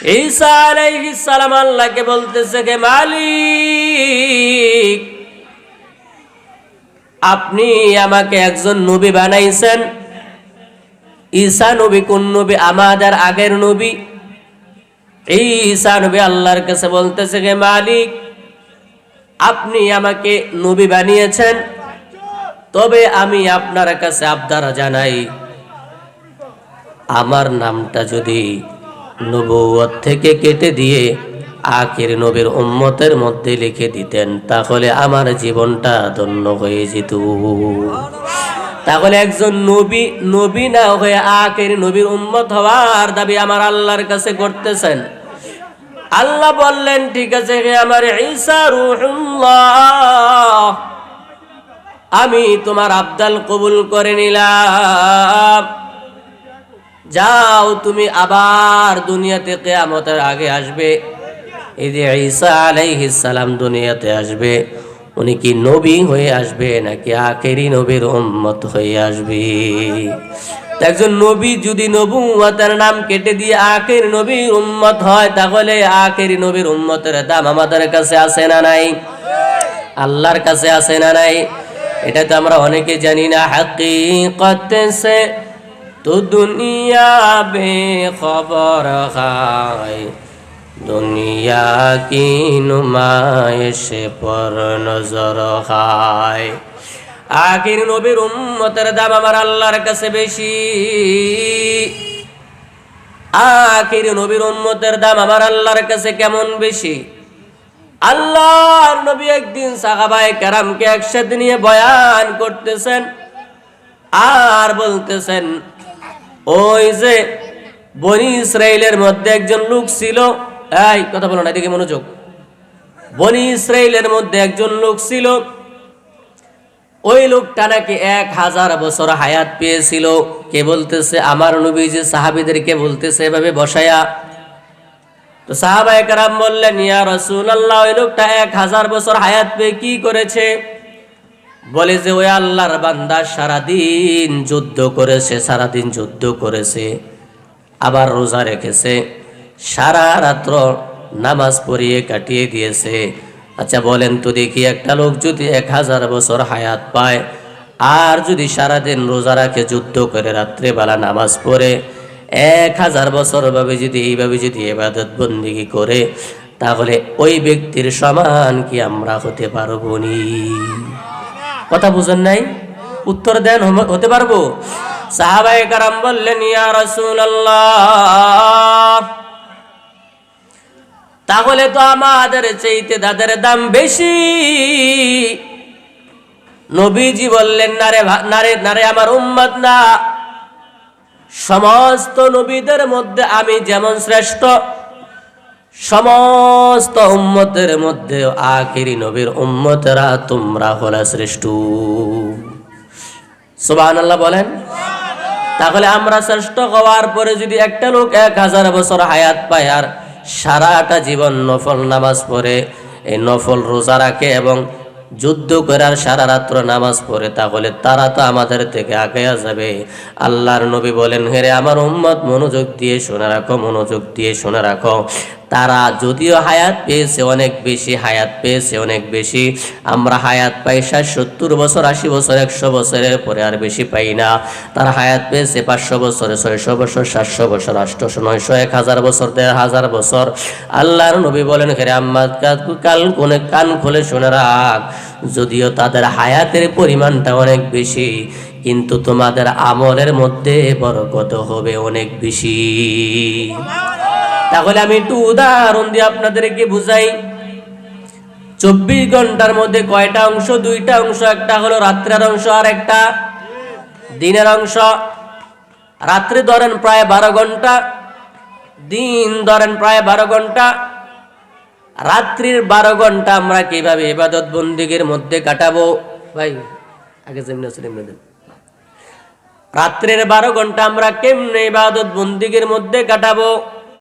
ঈসা সালাম আল্লাহকে বলতেছে কে মালিক, আপনি আমাকে একজন নবী বানাইছেন। ঈসা নবী কোন নবী? আমাদের আগের নবী। এই ঈসা নবী আল্লাহর কাছে বলতেছে কে মালিক, আপনি আমাকে নবী বানিয়েছেন, তবে আমি আপনার কাছে আবদার জানাই। আমার নামটা যদি নবুয়ত থেকে কেটে দিয়ে আখির নবীর উম্মতের মধ্যে লিখে দিতেন, তাহলে আমার জীবনটা ধন্য হয়ে যেত। তাহলে একজন নবী নবী না হয়ে আখির নবীর উম্মত হওয়ার দাবি আমার আল্লাহর কাছে করতেছেন। আল্লাহ বললেন, ঠিক আছে হে আমার ঈসা রুহুল্লাহ, আমি তোমার আবদাল কবুল করে নিলাম। যাও, তুমি আবার দুনিয়াতে কেয়ামতের আগে আসবে। এই যে ঈসা আলাইহিস সালাম দুনিয়াতে আসবে। উনি কি নবী হয়ে আসবে নাকি আখেরি নবীর উম্মত হয়ে আসবে? একজন নবী যদি নবুয়তের নাম কেটে দিয়ে আখের নবীর উম্মত হয়, তাহলে আখেরি নবীর উম্মতের দাম আমাদের কাছে আছে না নাই? আল্লাহর কাছে আছে না নাই? এটা তো আমরা অনেকে জানি না। হাকিকত সে তো দুনিয়া বে খবর খায় দুনিয়া কি নুমাইশ পর নজর খায় আখির নবীর উম্মতের দাম আমার আল্লাহর কাছে বেশি। আখির নবীর উম্মতের দাম আমার আল্লাহর কাছে কেমন বেশি? আল্লাহর নবী একদিন সাহাবায়ে কেরামকে একসাথে নিয়ে বয়ান করতেছেন আর বলতেছেন ওই যে বনি ইসরায়েলের মধ্যে একজন লোক ছিল, এই কথা বলো না, এদিকে মনোযোগ। বনি ইসরায়েলের মধ্যে একজন লোক ছিল, ওই লোকটা নাকি এক হাজার বছর হায়াত পেয়েছিল। কে বলতেছে? আমার নবী যে সাহাবিদেরকে বলতেছে এভাবে বসায়া। তো সাহাবায়ে কারাম বললেন, ইয়া রাসূলুল্লাহ, ওই লোকটা এক হাজার বছর হায়াত পেয়ে কি করেছে? বলে যে, ওই আল্লাহর বান্দা সারাদিন যুদ্ধ করেছে, সারাদিন যুদ্ধ করেছে, আবার রোজা রেখেছে, সারা রাত্র নামাজ পড়িয়ে কাটিয়ে দিয়েছে। আচ্ছা বলেন তো দেখি, একটা লোক যদি এক হাজার বছর হায়াত পায়, আর যদি সারাদিন রোজা রাখে, যুদ্ধ করে রাত্রেবেলা নামাজ পড়ে, এক হাজার বছর ভাবে যদি এইভাবে যদি এবাদত বন্দিগি করে, তাহলে ওই ব্যক্তির সমান কি আমরা হতে পারব নি? কথা বুঝেন নাই? উত্তর দেন হতে পারব? সাহাবাই কারাম বললেন তাহলে তো আমাদের চাইতে তাদের দাম বেশি। নবীজি বললেন নারে নারে নারে আমার উম্মত না। সমস্ত নবীদের মধ্যে আমি যেমন শ্রেষ্ঠ সমস্ত উম্মতের মধ্যে আখিরি নবীর উম্মতেরা তোমরা হলা শ্রেষ্ঠ। সুবাহ বলেন, তাহলে আমরা শ্রেষ্ঠ হওয়ার পরে যদি একটা লোক এক হাজার বছর হায়াত পায় আর সারাটা জীবন নফল নামাজ পড়ে, এই নফল রোজা রাখে এবং যুদ্ধ করার সারা রাত্র নামাজ পড়ে, তাহলে তারা তো আমাদের থেকে আগাইয়া যাবে। আল্লাহর নবী বলেন হেরে আমার উম্মত, মনোযোগ দিয়ে শুনে রাখো, মনোযোগ দিয়ে শুনে রাখো। তারা যদিও হায়াত পেয়েছে, অনেক বেশি হায়াত পেয়েছে, অনেক বেশি। আমরা হায়াত পাই সত্তর বছর, আশি বছর, একশো বছরের পরে আর বেশি পাই না। তারা হায়াত পেয়েছে পাঁচশো বছরে, ছয়শো বছর, সাতশো বছর আটশোশো নয়শো, এক হাজার বছর, দেড় হাজার বছর। আল্লাহর নবী বলেন হেরে আম্মা কাল কোনে কান খুলে শুনে রাখ। যদিও তাদের হায়াতের পরিমাণটা অনেক বেশি, কিন্তু তোমাদের আমলের মধ্যে বরকত হবে অনেক বেশি। তাহলে আমি একটু উদাহরণ দিয়ে আপনাদেরকে বুঝাই। চব্বিশ ঘণ্টার মধ্যে কয়টা অংশ? দুইটা অংশ, একটা হলো রাত্রের অংশ আর একটা দিনের অংশ। রাত্রি ধরেন প্রায় বারো ঘণ্টা, দিন ধরেন প্রায় বারো ঘণ্টা। রাত্রির বারো ঘণ্টা আমরা কীভাবে ইবাদত বন্দিগের মধ্যে কাটাবো? ভাই, আগে যেমনি। রাত্রের বারো ঘণ্টা আমরা কেমনে ইবাদত বন্দিগের মধ্যে কাটাবো?